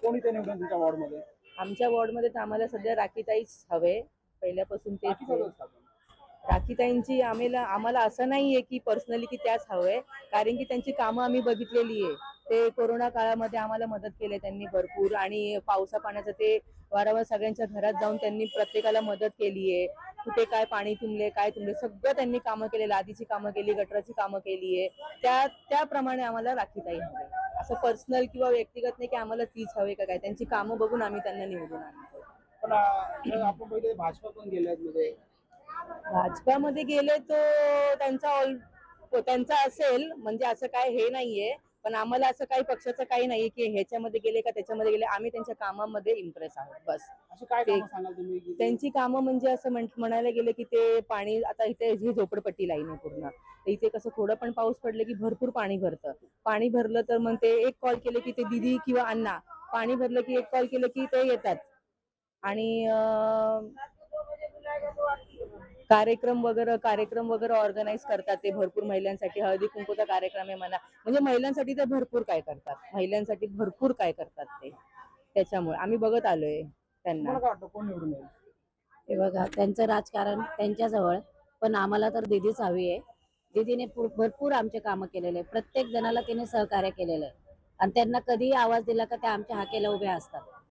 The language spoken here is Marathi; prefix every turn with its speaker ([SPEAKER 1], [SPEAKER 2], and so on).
[SPEAKER 1] कोण इथे निवडून तुमच्या वॉर्डमध्ये?
[SPEAKER 2] आमच्या वॉर्डमध्ये तर आम्हाला सध्या राखीताईच हवे. पहिल्यापासून
[SPEAKER 1] स्थापन.
[SPEAKER 2] राखीताईंची आम्हाला आम्हाला असं नाहीये की पर्सनली की त्याच हवंय कारण की त्यांची कामं आम्ही बघितलेली आहे. ते कोरोना काळामध्ये आम्हाला मदत केली त्यांनी भरपूर. आणि पावसा पाण्याचं ते वारंवार सगळ्यांच्या घरात जाऊन त्यांनी प्रत्येकाला मदत केली आहे. कुठे काय पाणी तुंबले काय तुंबले सगळं त्यांनी कामं केले लादीची कामं केली गटराची कामं केली आहे. त्या त्याप्रमाणे आम्हाला राखीताई हवे. असं पर्सनल किंवा व्यक्तिगत नाही की आम्हाला तीच हवे का काय. त्यांची कामं बघून आम्ही त्यांना निवडून आणतो.
[SPEAKER 1] पण आपण पहिले भाजपा पण गेले मध्ये
[SPEAKER 2] भाजपामध्ये गेले तो त्यांचा ऑल त्यांचा असेल म्हणजे असं काय हे नाहीये. पण आम्हाला असं काही पक्षाचं काही नाहीये की ह्याच्यामध्ये गेले का त्याच्यामध्ये गेले. आम्ही त्यांच्या कामामध्ये इम्प्रेस आहोत बस.
[SPEAKER 1] असे काय
[SPEAKER 2] ते-
[SPEAKER 1] कामं सांगाल तुम्ही? की
[SPEAKER 2] त्यांची कामं म्हणजे असं म्हण- म्हणायला गेलं की ते पाणी आता इथे ही झोपडपट्टी लाईन आहे पूर्ण. तर इथे कसं थोडं पण पाऊस पडले की भरपूर पाणी भरतं. पाणी भरलं तर मग ते एक कॉल केले की ते दिदी किंवा अण्णा. पाणी भरलं की एक कॉल केलं की ते येतात. आणि अं, कार्यक्रम वगैरे कार्यक्रम वगैरे ऑर्गनाईज करतात ते भरपूर महिलांसाठी. हळदी कुंकूचा कार्यक्रम आहे म्हणा. म्हणजे महिलांसाठी ते भरपूर काय करतात. महिलांसाठी भरपूर काय करतात ते. त्याच्यामुळे आम्ही बघत आलोय त्यांना.
[SPEAKER 3] हे बघा त्यांचं राजकारण त्यांच्याजवळ पण आम्हाला तर दिदीच हवी आहे. दिदीने भरपूर आमचे कामं केलेले आहे. प्रत्येक जणाला तिने सहकार्य केलेलं आहे. आणि त्यांना कधीही आवाज दिला का त्या आमच्या हाकेला उभ्या असतात.